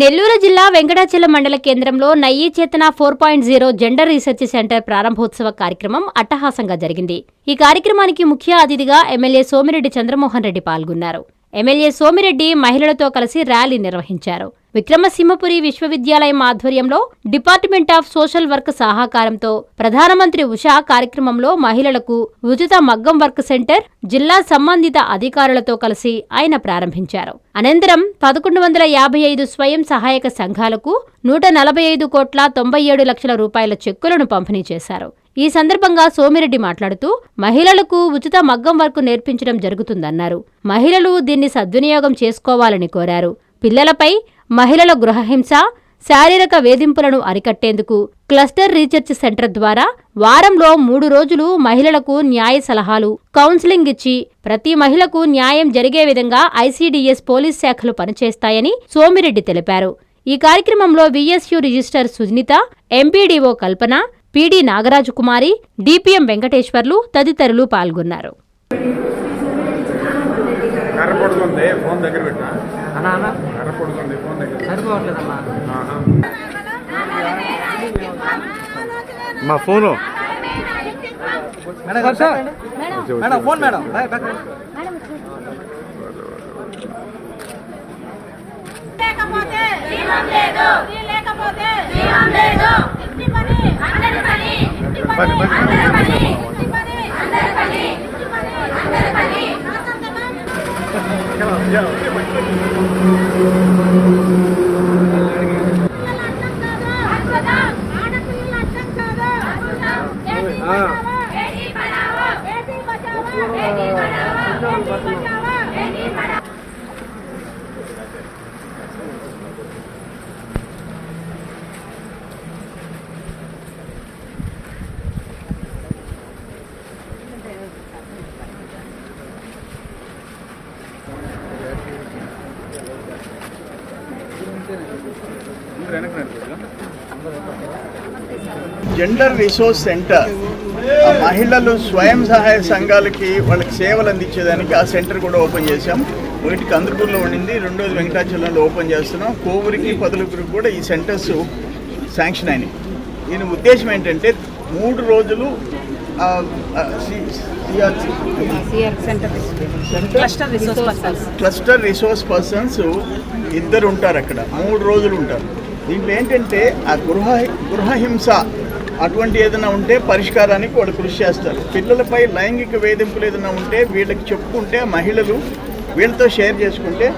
నెల్లూరు జిల్లా వెంకటాచలం మండల కేంద్రంలో Nayi Chetana four point zero gender research centre ప్రారంభోత్సవ కార్యక్రమం అట్టహాసంగా జరిగింది. ఈ కార్యక్రమానికి ముఖ్య అతిథిగా ఎమ్మెల్యే సోమిరెడ్డి చంద్రమోహన్ రెడ్డి పాల్గొన్నారు. ఎమ్మెల్యే సోమిరెడ్డి మహిళలతో కలిసి ర్యాలీ నిర్వహించారు. విక్రమసింహపురి విశ్వవిద్యాలయం ఆధ్వర్యంలో డిపార్ట్మెంట్ ఆఫ్ సోషల్ వర్క్ సహకారంతో ప్రధానమంత్రి ఉషా కార్యక్రమంలో మహిళలకు ఉచిత మగ్గం వర్క్ సెంటర్ జిల్లా సంబంధిత అధికారులతో కలిసి ఆయన ప్రారంభించారు. అనంతరం పదకొండు వందల యాభై ఐదు స్వయం సహాయక సంఘాలకు నూట నలభై ఐదు కోట్ల తొంభై ఏడు లక్షల రూపాయల చెక్కులను పంపిణీ చేశారు. ఈ సందర్భంగా సోమిరెడ్డి మాట్లాడుతూ మహిళలకు ఉచిత మగ్గం వర్క్ నేర్పించడం జరుగుతుందన్నారు. మహిళలు దీన్ని సద్వినియోగం చేసుకోవాలని కోరారు. పిల్లలపై మహిళల గృహహింస శారీరక వేధింపులను అరికట్టేందుకు క్లస్టర్ రీసెర్చ్ సెంటర్ ద్వారా వారంలో మూడు రోజులు మహిళలకు న్యాయ సలహాలు కౌన్సిలింగ్ ఇచ్చి ప్రతి మహిళకు న్యాయం జరిగే విధంగా ఐసీడీఎస్ పోలీస్ శాఖలు పనిచేస్తాయని సోమిరెడ్డి తెలిపారు. ఈ కార్యక్రమంలో VSU register Sujanitha MPDO Kalpana PD Nagaraju Kumari DPM Venkateswarlu తదితరులు పాల్గొన్నారు. ఫోన్ దగ్గర సరిపోవట్లేదమ్మా. మా ఫోను. మేడం గారు sir madam phone madam. Bye, bye. లేకపోతే జీవం లేదు. నీ లేకపోతే జీవం లేదు. ఇంటి పని అందరి పని ఇంటి పని అందరి పని. 嗯 జెండర్ రిసోర్స్ సెంటర్ మహిళలు స్వయం సహాయ సంఘాలకి వాళ్ళకి సేవలు అందించేదానికి ఆ సెంటర్ కూడా ఓపెన్ చేశాం. ఒకటి కందుకూరులో ఉండింది రెండోది వెంకటాచలంలో ఓపెన్ చేస్తున్నాం. కోవూరికి పదులుగురికి కూడా ఈ సెంటర్స్ శాంక్షన్ అయినాయి. దీని ఉద్దేశం ఏంటంటే మూడు రోజులు క్లస్టర్ రిసోర్స్ పర్సన్స్ ఇద్దరు ఉంటారు అక్కడ మూడు రోజులు ఉంటారు దీంట్లో ఏంటంటే ఆ గృహ గృహహింస అటువంటి ఏదైనా ఉంటే పరిష్కారానికి వాళ్ళు కృషి చేస్తారు. పిల్లలపై లైంగిక వేధింపులు ఏదైనా ఉంటే వీళ్ళకి చెప్పుకుంటే మహిళలు వీళ్ళతో షేర్ చేసుకుంటే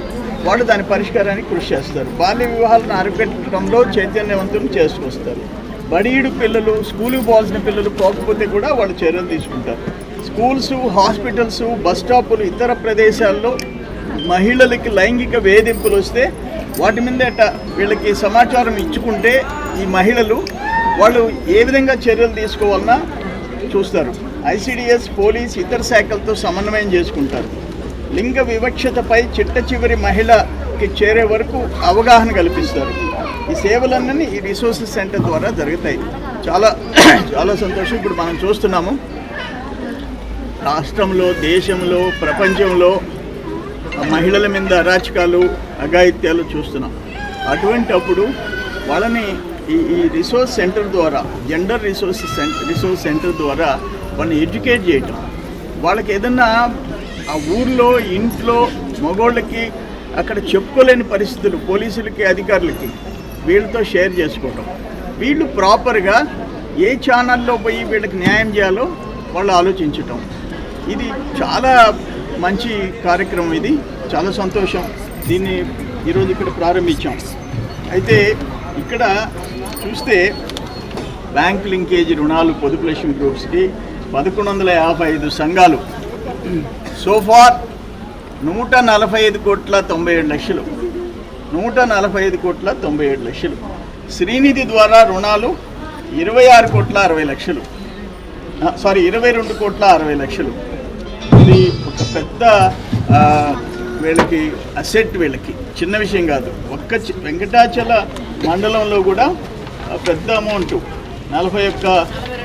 వాళ్ళు దాని పరిష్కారానికి కృషి చేస్తారు. బాల్య వివాహాలను అరికట్టడంలో చైతన్యవంతులు చేసుకొస్తారు. బడీడు పిల్లలు స్కూల్కి పోవాల్సిన పిల్లలు పోకపోతే కూడా వాళ్ళు చర్యలు తీసుకుంటారు. స్కూల్స్ హాస్పిటల్స్ బస్ స్టాపులు ఇతర ప్రదేశాల్లో మహిళలకి లైంగిక వేధింపులు వస్తే వాటి మీద వీళ్ళకి సమాచారం ఇచ్చుకుంటే ఈ మహిళలు వాళ్ళు ఏ విధంగా చర్యలు తీసుకోవాలన్నా చూస్తారు. ఐసిడిఎస్ పోలీస్ ఇతర శాఖలతో సమన్వయం చేసుకుంటారు. లింగ వివక్షతపై చిట్ట చివరి మహిళకి చేరే వరకు అవగాహన కల్పిస్తారు. ఈ సేవలన్నీ ఈ రిసోర్సెస్ సెంటర్ ద్వారా జరుగుతాయి. చాలా చాలా సంతోషం. ఇప్పుడు మనం చూస్తున్నాము. రాష్ట్రంలో దేశంలో ప్రపంచంలో మహిళల మీద అరాచకాలు అఘాయిత్యాలు చూస్తున్నాం. అటువంటి అప్పుడు వాళ్ళని ఈ ఈ రిసోర్స్ సెంటర్ ద్వారా gender resource centre resource centre ద్వారా వాళ్ళని ఎడ్యుకేట్ చేయటం. వాళ్ళకి ఏదన్నా ఆ ఊర్లో ఇంట్లో మగోళ్ళకి అక్కడ చెప్పుకోలేని పరిస్థితులు పోలీసులకి అధికారులకి వీళ్ళతో షేర్ చేసుకోవటం. వీళ్ళు ప్రాపర్గా ఏ ఛానల్లో పోయి వీళ్ళకి న్యాయం చేయాలో వాళ్ళు ఆలోచించటం. ఇది చాలా మంచి కార్యక్రమం ఇది. చాలా సంతోషం. దీన్ని ఈరోజు ఇక్కడ ప్రారంభించాం. అయితే ఇక్కడ చూస్తే బ్యాంక్ లింకేజ్ రుణాలు పొదుపు లక్ష్యం గ్రూప్స్కి పదకొండు వందల యాభై ఐదు సంఘాలు. సోఫార్ నూట నలభై ఐదు కోట్ల తొంభై ఏడు లక్షలు. నూట నలభై ఐదు కోట్ల తొంభై ఏడు లక్షలు. శ్రీనిధి ద్వారా రుణాలు ఇరవై ఆరు కోట్ల అరవై లక్షలు. సారీ ఇరవై రెండు కోట్ల అరవై లక్షలు. ఇది ఒక పెద్ద వీళ్ళకి అసెట్ వీళ్ళకి. చిన్న విషయం కాదు. ఒక్క చి- వెంకటాచల మండలంలో కూడా పెద్ద అమౌంట్. నలభై ఒక్క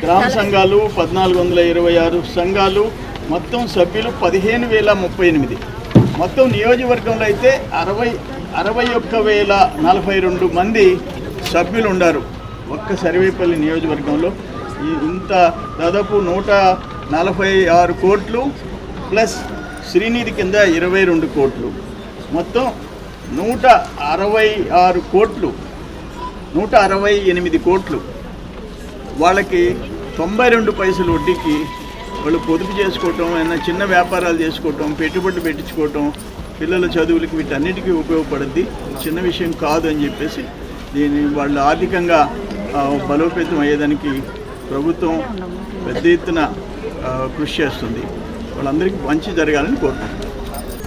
గ్రామ సంఘాలు పద్నాలుగు వందల ఇరవై ఆరు సంఘాలు మొత్తం సభ్యులు పదిహేను వేల ముప్పై ఎనిమిది. మొత్తం నియోజకవర్గంలో అయితే అరవై అరవై ఒక్క వేల నలభై రెండు మంది సభ్యులు ఉన్నారు ఒక్క సర్వేపల్లి నియోజకవర్గంలో. ఈ ఇంత దాదాపు నూట నలభై ఆరు కోట్లు ప్లస్ శ్రీనిధి కింద ఇరవై రెండు కోట్లు. మొత్తం నూట అరవై ఆరు కోట్లు నూట అరవై ఎనిమిది కోట్లు వాళ్ళకి తొంభై రెండు పైసలు వడ్డీకి వాళ్ళు పొదుపు చేసుకోవటం ఏమైనా చిన్న వ్యాపారాలు చేసుకోవటం పెట్టుబడి పెట్టించుకోవటం పిల్లల చదువులకి వీటన్నిటికీ ఉపయోగపడుద్ది. చిన్న విషయం కాదు అని చెప్పేసి దీన్ని వాళ్ళు ఆర్థికంగా బలోపేతం అయ్యేదానికి ప్రభుత్వం పెద్ద ఎత్తున కృషి చేస్తుంది. వాళ్ళందరికీ మంచి జరగాలని కోరుకుంటున్నాను